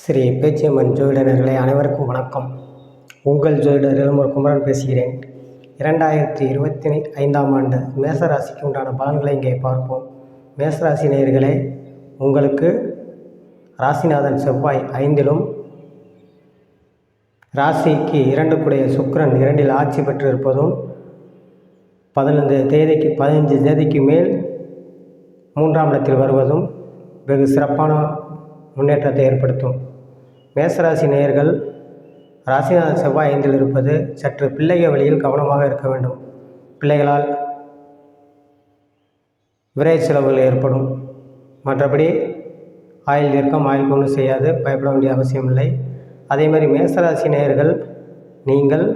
ஸ்ரீ பேச்சியம்மன் ஜோதிடர்களே அனைவருக்கும் வணக்கம். உங்கள் ஜோதிடர் இளமூர் குமரன் பேசுகிறேன். இரண்டாயிரத்தி இருபத்தி ஐந்தாம் ஆண்டு மேசராசிக்கு உண்டான பலன்களை இங்கே பார்ப்போம். மேசராசி நேயர்களே உங்களுக்கு ராசிநாதன் செவ்வாய் ஐந்திலும் ராசிக்கு இரண்டுக்குடைய சுக்கரன் இரண்டில் ஆட்சி பெற்றிருப்பதும் பதினைந்து தேதிக்கு பதினஞ்சு தேதிக்கு மேல் மூன்றாம் இடத்தில் வருவதும் வெகு சிறப்பான முன்னேற்றத்தை ஏற்படுத்தும். மேசராசி நேயர்கள் ராசிநாத செவ்வாய் ஐந்தில் இருப்பது சற்று பிள்ளைகள் வழியில் கவனமாக இருக்க வேண்டும். பிள்ளைகளால் விரை செலவுகள் ஏற்படும். மற்றபடி ஆயில் தீர்க்கம் ஆயில் கொண்டு செய்யாது பயப்பட வேண்டிய அவசியம் இல்லை அதே மாதிரி மேசராசி நேயர்கள் நீங்கள்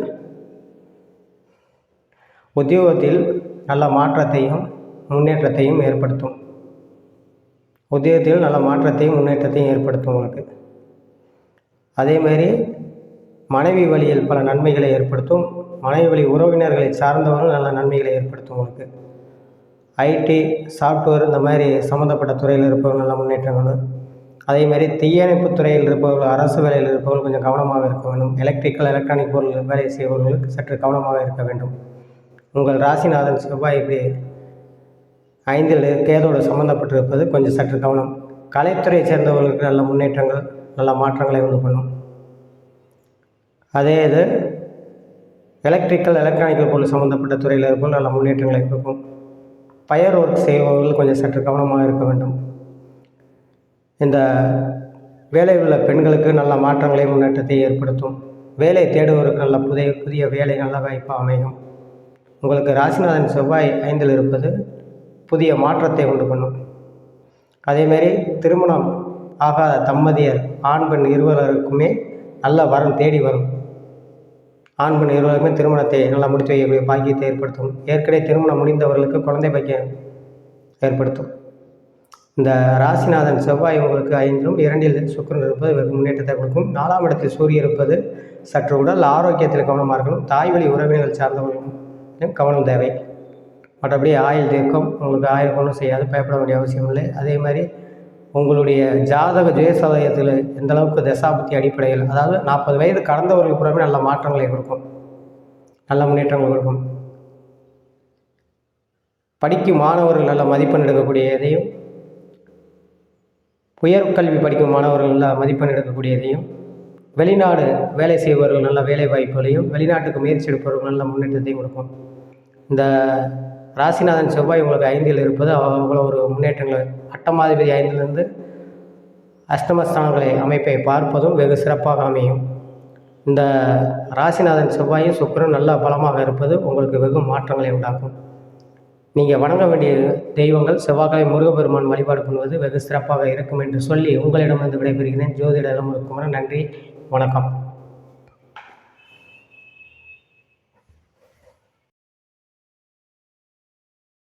உத்தியோகத்தில் நல்ல மாற்றத்தையும் முன்னேற்றத்தையும் ஏற்படுத்தும். உத்தியோகத்தில் நல்ல மாற்றத்தையும் முன்னேற்றத்தையும் ஏற்படுத்தும் உங்களுக்கு. அதேமாரி மனைவி வழியில் பல நன்மைகளை ஏற்படுத்தும். மனைவி வழி உறவினர்களை சார்ந்தவர்கள் நல்ல நன்மைகளை ஏற்படுத்தும் உங்களுக்கு. ஐடி சாஃப்ட்வேர் இந்த மாதிரி சம்மந்தப்பட்ட துறையில் இருப்பவர்கள் நல்ல முன்னேற்றங்கள் அதேமாதிரி தீயணைப்பு துறையில் இருப்பவர்கள் அரசு வேலையில் இருப்பவர்கள் கொஞ்சம் கவனமாக இருக்க வேண்டும். எலக்ட்ரிக்கல் எலக்ட்ரானிக் பொருள் வேலை செய்பவர்களுக்கு சற்று கவனமாக இருக்க வேண்டும். உங்கள் ராசிநாதன் செவ்வாய் இப்படி ஐந்தில் கேதோடு சம்மந்தப்பட்டிருப்பது கொஞ்சம் சற்று கவனம். கலைத்துறையை சேர்ந்தவர்களுக்கு நல்ல முன்னேற்றங்கள். நல்ல மாற்றங்களை உண்டு பண்ணும். அதே இது எலக்ட்ரிக்கல் எலக்ட்ரானிக்கல் பொருள் சம்மந்தப்பட்ட துறையில் இருக்கும் நல்ல முன்னேற்றங்களை கொடுக்கும். பயர் ஒர்க் செய்பவர்கள் கொஞ்சம் சற்று கவனமாக இருக்க வேண்டும். இந்த வேலை உள்ள பெண்களுக்கு நல்ல மாற்றங்களை முன்னேற்றத்தை ஏற்படுத்தும். வேலை தேடுவதற்கு நல்ல புதிய புதிய வேலை நல்ல வாய்ப்பாக அமையும். உங்களுக்கு ராசிநாதன் செவ்வாய் ஐந்தில் இருப்பது புதிய மாற்றத்தை உண்டு பண்ணும். அதேமாரி திருமணம் ஆகாத தம்பதியர் ஆண் பெண் இருவருக்குமே நல்ல வரம் தேடி வரும். ஆண் பெண் இருவருக்குமே திருமணத்தை நல்லா முடித்து வைக்கக்கூடிய பாக்கியத்தை ஏற்படுத்தும். ஏற்கனவே திருமணம் முடிந்தவர்களுக்கு குழந்தை பாக்கியம் ஏற்படுத்தும். இந்த ராசிநாதன் செவ்வாய் உங்களுக்கு ஐந்திலும் இரண்டில் சுக்கரன் இருப்பது முன்னேற்றத்தை கொடுக்கும். நாலாம் இடத்தில் சூரியன் இருப்பது சற்று உடல் ஆரோக்கியத்தில் கவனமாக இருக்கணும். தாய்வழி உறவினர்கள் சார்ந்தவர்களும் கவனம் தேவை. மற்றபடி ஆயில் தீர்க்கம் உங்களுக்கு ஆயில் ஒன்றும் செய்யாது. பயப்பட வேண்டிய அவசியம் இல்லை. அதே மாதிரி உங்களுடைய ஜாதக ஜெயசதயத்தில் எந்த அளவுக்கு தசாபுத்தி அடிப்படையில் அதாவது நாற்பது வயது கடந்தவர்களுக்கு புறமே நல்ல மாற்றங்களை கொடுக்கும். நல்ல முன்னேற்றங்கள் கொடுக்கும். படிக்கும் மாணவர்கள் நல்ல மதிப்பெண் எடுக்கக்கூடிய எதையும் உயர்கல்வி படிக்கும் மாணவர்கள் நல்ல மதிப்பெண் எடுக்கக்கூடியதையும் வெளிநாடு வேலை செய்பவர்கள் நல்ல வேலை வாய்ப்புகளையும் வெளிநாட்டுக்கு முயற்சி எடுப்பவர்கள் நல்ல முன்னேற்றத்தையும் கொடுக்கும். இந்த ராசிநாதன் செவ்வாய் உங்களுக்கு ஐந்தில் இருப்பது அவ்வளோ ஒரு முன்னேற்றங்கள் அட்டமாதிபதி ஐந்திலிருந்து அஷ்டமஸ்தானங்களை அமைப்பை பார்ப்பதும் வெகு சிறப்பாக அமையும். இந்த ராசிநாதன் செவ்வாயும் சுக்கரன் நல்ல பலமாக இருப்பது உங்களுக்கு வெகு மாற்றங்களை உண்டாக்கும். நீங்கள் வணங்க வேண்டிய தெய்வங்கள் செவ்வாய்க்கிழமை முருகப்பெருமான் வழிபாடு பண்ணுவது வெகு சிறப்பாக இருக்கும் என்று சொல்லி உங்களிடமிருந்து விடைபெறுகிறேன். ஜோதிட இளமுருக்குமரன் நன்றி வணக்கம்.